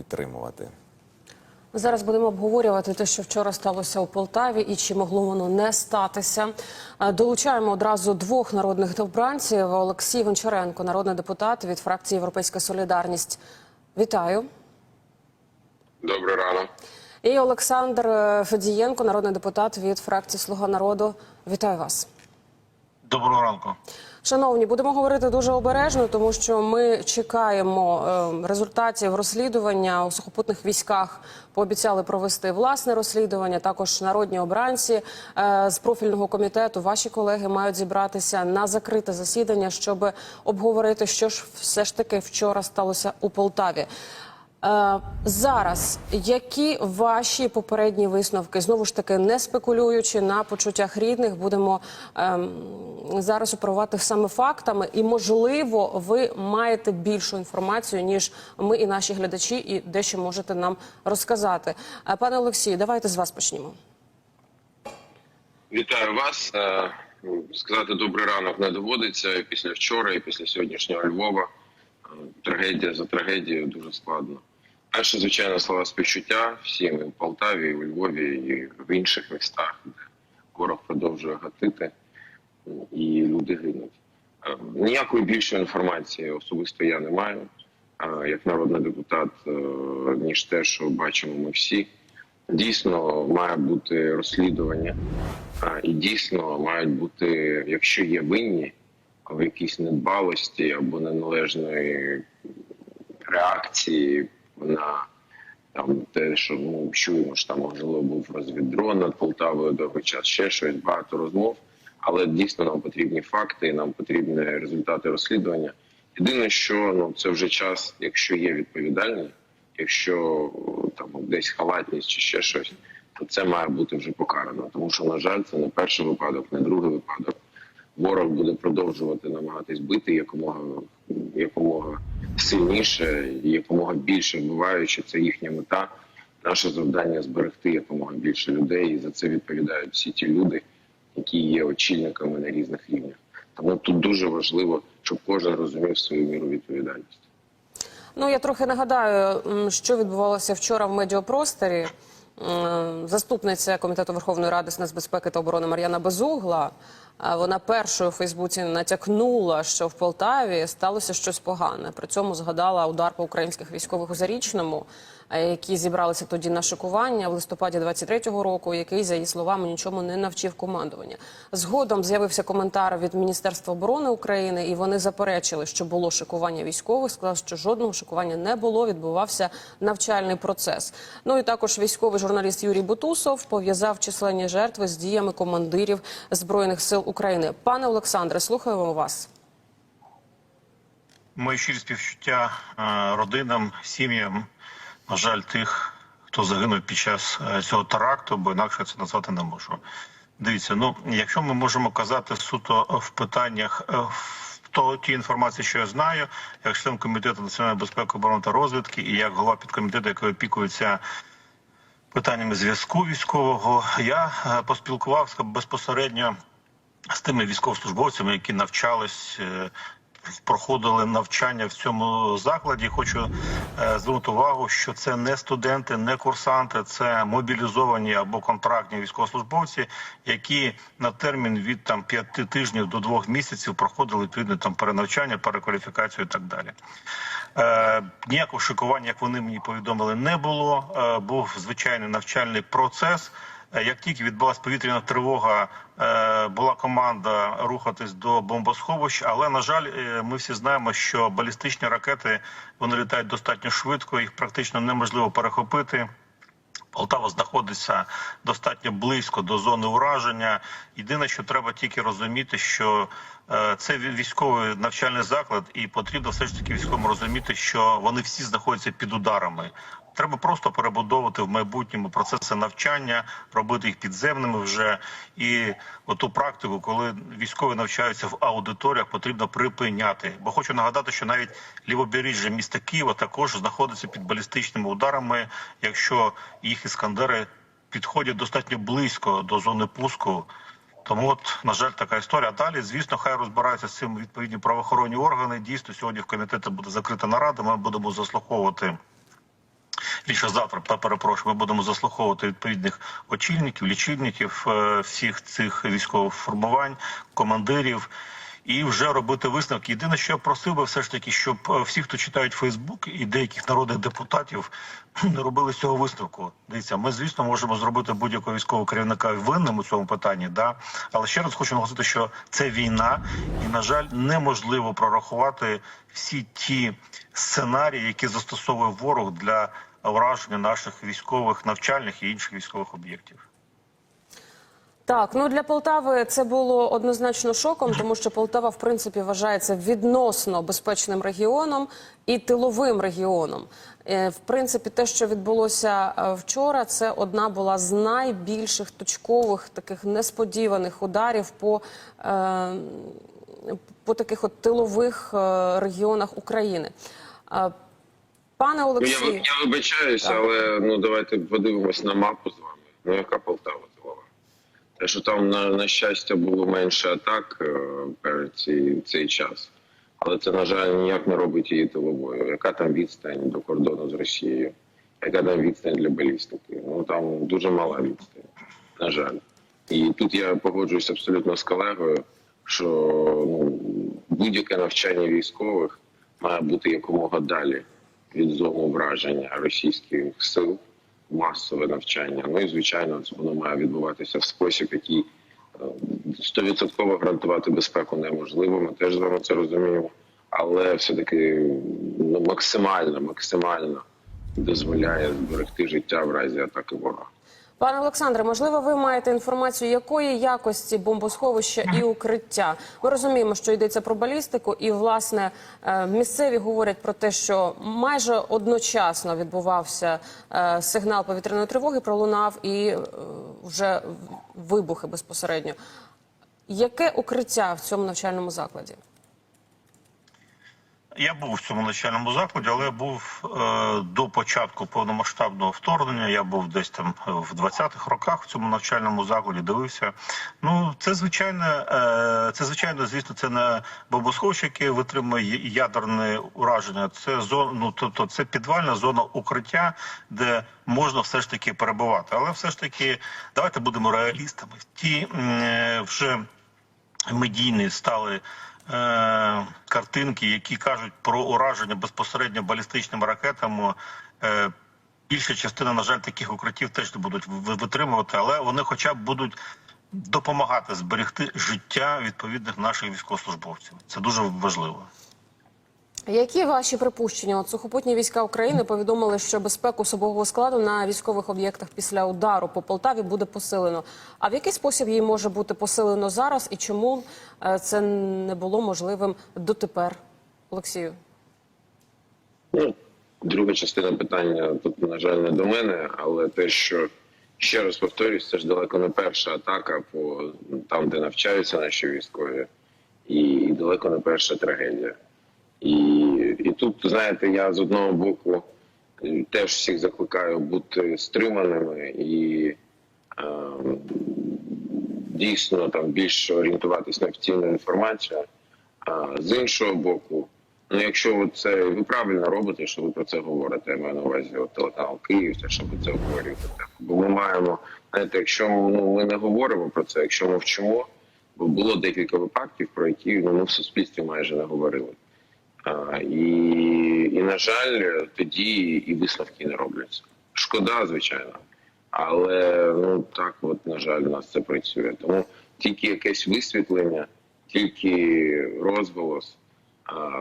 підтримувати. Зараз будемо обговорювати те, що вчора сталося у Полтаві, і чи могло воно не статися. Е, Долучаємо одразу двох народних обранців. Олексій Гончаренко, народний депутат від фракції Європейська Солідарність. Вітаю. Добрий ранок. І Олександр е, Федієнко, народний депутат від фракції Слуга народу. Вітаю вас. Доброго ранку. Шановні, будемо говорити дуже обережно, тому що ми чекаємо е, результатів розслідування у сухопутних військах. Пообіцяли провести власне розслідування. Також народні обранці е, з профільного комітету. Ваші колеги мають зібратися на закрите засідання, щоб обговорити, що ж все ж таки вчора сталося у Полтаві. Е, зараз які ваші попередні висновки? Знову ж таки, не спекулюючи на почуттях рідних, будемо ем, зараз оперувати саме фактами, і можливо, ви маєте більшу інформацію ніж ми і наші глядачі, і дещо можете нам розказати. Е, Пане Олексію, давайте з вас почнімо. Вітаю вас. Е, Сказати добрий ранок не доводиться після вчора, і після сьогоднішнього Львова. Трагедія за трагедією дуже складно. Перше, звичайно, слова співчуття всім і в Полтаві, і у Львові, і в інших містах, де ворог продовжує гатити і люди гинуть. Е, Ніякої більшої інформації особисто я не маю, як народний депутат, е, ніж те, що бачимо ми всі. Дійсно, має бути розслідування, і дійсно мають бути, якщо є винні в якійсь недбалості або неналежної реакції на там те, що ну чуємо, що там можливо був розвіддрон над Полтавою довгий час, ще щось багато розмов. Але дійсно нам потрібні факти, нам потрібні результати розслідування. Єдине, що ну це вже час, якщо є відповідальні, якщо там десь халатність чи ще щось, то це має бути вже покарано. Тому що, на жаль, це не перший випадок, не другий випадок. Ворог буде продовжувати намагатись бити якомога якомога сильніше якомога більше вбиваючи. Це їхня мета. Наше завдання зберегти якомога більше людей, і за це відповідають всі ті люди, які є очільниками на різних рівнях. Тому тут дуже важливо, щоб кожен розумів свою міру відповідальності. Ну я трохи нагадаю, що відбувалося вчора в медіапросторі. Заступниця комітету Верховної Ради з нацбезпеки та оборони Мар'яна Безугла. Вона першою у Фейсбуці натякнула, що в Полтаві сталося щось погане. При цьому згадала удар по українських військових у Зарічному, е, які зібралися тоді на шикування в листопаді 23-го року, який, за її словами, нічому не навчив командування. Згодом з'явився коментар від Міністерства оборони України, і вони заперечили, що було шикування військових. Сказали, що жодного шикування не було. Відбувався навчальний процес. Ну і також військовий журналіст Юрій Бутусов пов'язав численні жертви з діями командирів збройних сил України. Пане Олександре, слухаємо вас. Мої щирі співчуття е, родинам, сім'ям. На жаль, тих, хто загинув під час е, цього теракту, бо інакше це назвати не можу. Дивіться, ну якщо ми можемо казати суто в питаннях е, в то ті інформації, що я знаю, як член комітету національної безпеки, оборони та розвідки, і як голова підкомітету, який опікується питаннями зв'язку військового, я поспілкувався безпосередньо з тими військовослужбовцями, які навчались. е, Проходили навчання в цьому закладі. Хочу е, звернути увагу, що це не студенти, не курсанти, це мобілізовані або контрактні військовослужбовці, які на термін від там п'яти тижнів до двох місяців проходили відповідне там перенавчання, перекваліфікацію і так далі. Е, ніякого шикування, як вони мені повідомили, не було. Е, був звичайний навчальний процес. Е, Як тільки відбулася повітряна тривога, е, була команда рухатись до бомбосховищ. Але на жаль, е, ми всі знаємо, що балістичні ракети вони літають достатньо швидко, їх практично неможливо перехопити. Полтава знаходиться достатньо близько до зони ураження. Єдине, що треба тільки розуміти, що це ві- військовий навчальний заклад, і потрібно все ж таки військовим розуміти, що вони всі знаходяться під ударами. Треба просто перебудовувати в майбутньому процеси навчання, робити їх підземними вже. І оту практику, коли військові навчаються в аудиторіях, потрібно припиняти. Бо хочу нагадати, що навіть лівобережжя міста Києва також знаходиться під балістичними ударами, якщо їх іскандери підходять достатньо близько до зони пуску. Тому, от, на жаль, така історія. Далі, звісно, хай розбираються з цим відповідні правоохоронні органи. Дійсно, сьогодні в комітеті буде закрита нарада. Ми будемо заслуховувати Більше завтра та перепрошую, ми будемо заслуховувати відповідних очільників, лічильників е, всіх цих військових формувань, командирів. І вже робити висновки. Єдине, що я просив би, все ж таки, щоб е, всі, хто читають Фейсбук і деяких народних депутатів, не робили з цього висновку. Дивіться, ми звісно можемо зробити будь-якого військового керівника винним у цьому питанні, да але ще раз хочу наголосити, що це війна, і на жаль, неможливо прорахувати всі ті сценарії, які застосовує ворог для враження наших військових навчальних і інших військових об'єктів. Так, ну для Полтави це було однозначно шоком, тому що Полтава, в принципі, вважається відносно безпечним регіоном і тиловим регіоном. Е, В принципі, те, що відбулося е, вчора, це одна була з найбільших точкових таких несподіваних ударів по, е, по таких от тилових е, регіонах України. Пане Ну, я, Олексію, я вибачаюся, але ну давайте подивимось на мапу з вами. Ну яка Полтава що там на, на щастя було менше атак перед цей, цей час, але це на жаль ніяк не робить її тиловою. Яка там відстань до кордону з Росією? Яка там відстань для балістики? Ну там дуже мала відстань, на жаль. І тут я погоджуюся абсолютно з колегою, що ну, будь-яке навчання військових має бути якомога далі від зону враження російських сил, масове навчання. Ну і звичайно, воно має відбуватися в спосіб, який е, стовідсотково гарантувати безпеку неможливо. Ми теж з вами це розуміємо, але все таки ну, максимально, максимально дозволяє зберегти життя в разі атаки ворога. Пане Олександре, можливо, ви маєте інформацію, якої якості бомбосховища і укриття. Ми розуміємо, що йдеться про балістику, і власне е, місцеві говорять про те, що майже одночасно відбувався е, сигнал повітряної тривоги, пролунав і е, вже вибухи безпосередньо. Яке укриття в цьому навчальному закладі? Я був в цьому навчальному закладі, але був е, до початку повномасштабного вторгнення. Я був десь там е, в 20-х роках в цьому навчальному закладі. Дивився. Ну це звичайно, е, це звичайно, звісно, це не бомбосховище, яке витримує ядерне ураження. Це зона, ну тобто це підвальна зона укриття, де можна все ж таки перебувати. Але все ж таки, давайте будемо реалістами. Ті е, вже медійні стали е, картинки, які кажуть про ураження безпосередньо балістичними ракетами. Е, більша частина, на жаль, таких укриттів теж не будуть витримувати, але вони хоча б будуть допомагати зберегти життя відповідних наших військовослужбовців. Це дуже важливо. Які ваші припущення? От сухопутні війська України повідомили, що безпеку особового складу на військових об'єктах після удару по Полтаві буде посилено. А в який спосіб її може бути посилено зараз і чому е, це не було можливим дотепер? Олексію. Ну, друга частина питання тут, на жаль, не до мене, але те, що ще раз повторюсь, це ж далеко не перша атака по там, де навчаються наші військові, і далеко не перша трагедія. І, і тут, знаєте, я з одного боку теж всіх закликаю бути стриманими і е, дійсно там більше орієнтуватись на офіційну інформацію. А з іншого боку, ну якщо от це ви правильно робите, що ви про це говорите, я маю на увазі от, телеканал Київ, те, щоб це обговорювати. Бо ми маємо, знаєте, якщо ну, ми не говоримо про це, якщо мовчимо, бо було декілька випадків, про які ну, ми в суспільстві майже не говорили. І, і, на жаль, тоді і висновки не робляться. Шкода, звичайно. Але ну так, от, на жаль, у нас це працює. Тому тільки якесь висвітлення, тільки розголос,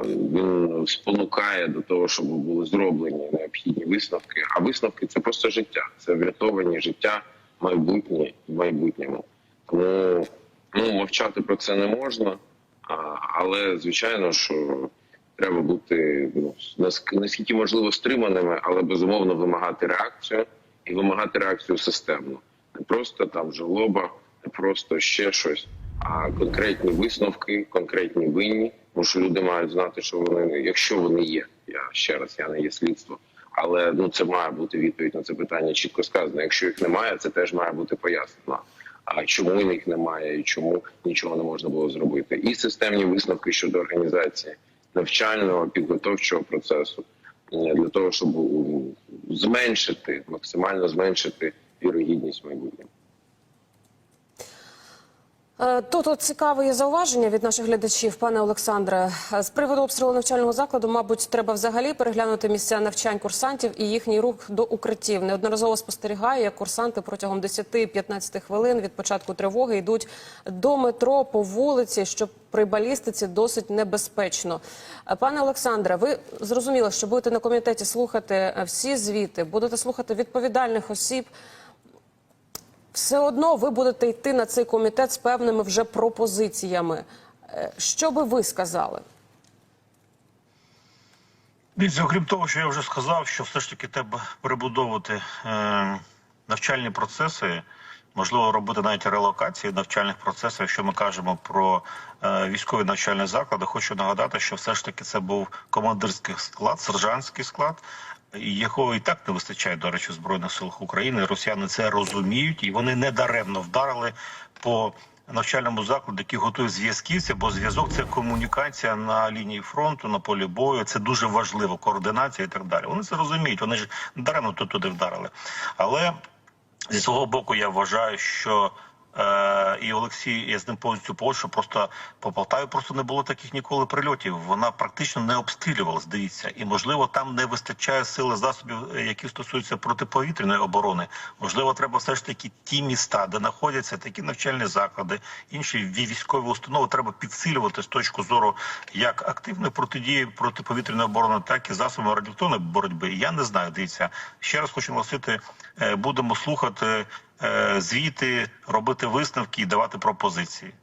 він спонукає до того, щоб були зроблені необхідні висновки. А висновки це просто життя, це врятовані життя майбутнє в майбутньому. Тому ну, мовчати про це не можна, але звичайно, що треба бути ну, наск- наскільки можливо стриманими, але безумовно вимагати реакцію і вимагати реакцію системну. Не просто там жалоба, не просто ще щось, а конкретні висновки, конкретні винні. Тому що люди мають знати, що вони, якщо вони є, я ще раз я не є слідство. Але ну це має бути відповідь на це питання чітко сказано. Якщо їх немає, це теж має бути пояснено. А чому їх немає і чому нічого не можна було зробити? І системні висновки щодо організації навчального підготовчого процесу е, для того, щоб зменшити, максимально зменшити вірогідність майбутнього. Е, Тут от цікаве є зауваження від наших глядачів, пане Олександре. Е, З приводу обстрілу навчального закладу, мабуть, треба взагалі переглянути місця навчань курсантів і їхній рух до укриттів. Неодноразово спостерігаю, як курсанти протягом 10-15 хвилин від початку тривоги йдуть до метро по вулиці, що при балістиці досить небезпечно. Е, Пане Олександре, ви зрозуміло, що будете на комітеті слухати всі звіти, будете слухати відповідальних осіб все одно ви будете йти на цей комітет з певними вже пропозиціями. Е, Що би ви сказали? Дивіться, окрім того, що я вже сказав, що все ж таки треба перебудовувати е, навчальні процеси, можливо, робити навіть релокації навчальних процесів. Якщо ми кажемо про е, військові навчальні заклади, хочу нагадати, що все ж таки це був командирський склад, сержантський склад. Якого і так не вистачає, до речі, збройних силах України. Росіяни це розуміють, і вони недаремно вдарили по навчальному закладу, який готує зв'язківця, бо зв'язок це комунікація на лінії фронту, на полі бою. Це дуже важливо, координація і так далі. Вони це розуміють. Вони ж даремно туди вдарили. Але зі свого боку я вважаю, що е, і Олексій, я з ним повністю погоджу, просто по Полтаві просто не було таких ніколи прильотів. Вона практично не обстрілювалась, дивіться. І можливо там не вистачає сили засобів, е, які стосуються протиповітряної оборони. Можливо, треба все ж таки ті міста, де знаходяться такі навчальні заклади, інші вій- військові установи, треба підсилювати з точки зору як активної протидії протиповітряної оборони, так і засобами радіоактивної боротьби. Я не знаю. Дивіться, ще раз хочу наголосити, е, будемо слухати звіти, робити висновки і давати пропозиції.